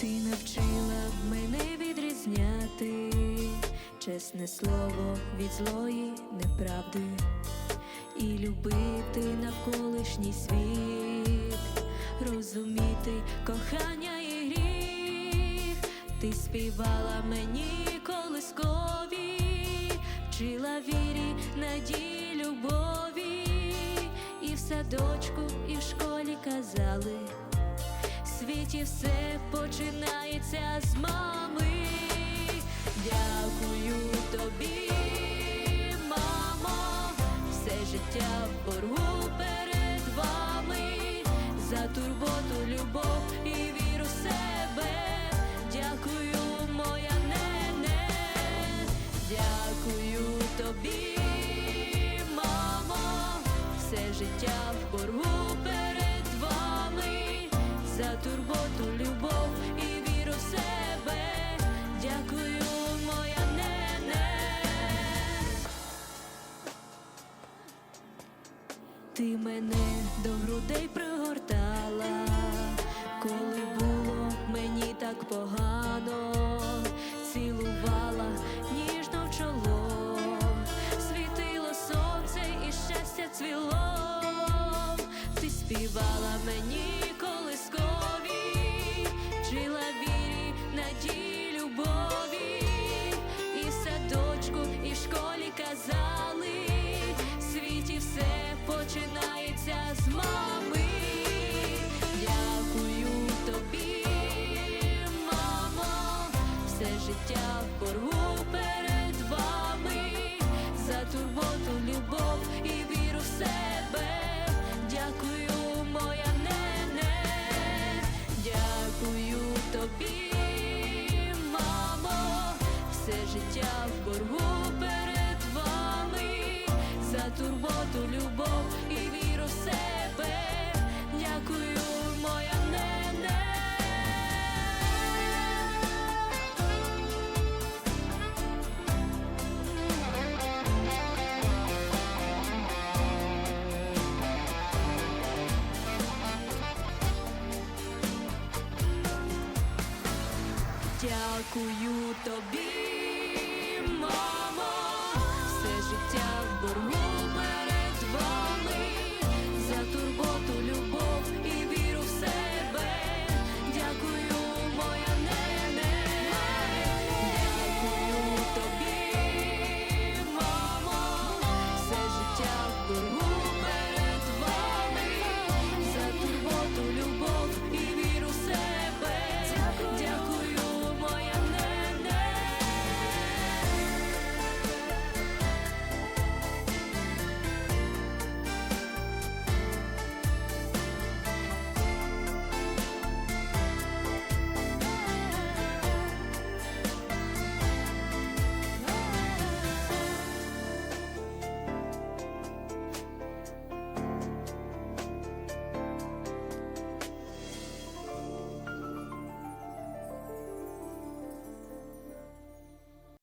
Ти навчила чесне слово від злої неправди і любити навколишній світ, розуміти кохання і гріх. Ти співала мені колискові, вчила вірі, надії, любові, і в садочку, і в школі казали в світі все починається з мами. Тобі, мамо, все життя в боргу перед вами за турботу, любов і віру в себе. Дякую, моя нене. Ти мене до грудей пригортала, коли було мені так погано, співала мені колискові, вчила вірі, надії, любові, і в садочку, і в школі казали, в світі все починається з мами. Дякую тобі, мамо, все життя в боргу все життя в боргу перед вами, за турботу, любов і віру в себе. Дякую, моя нене. Дякую тобі.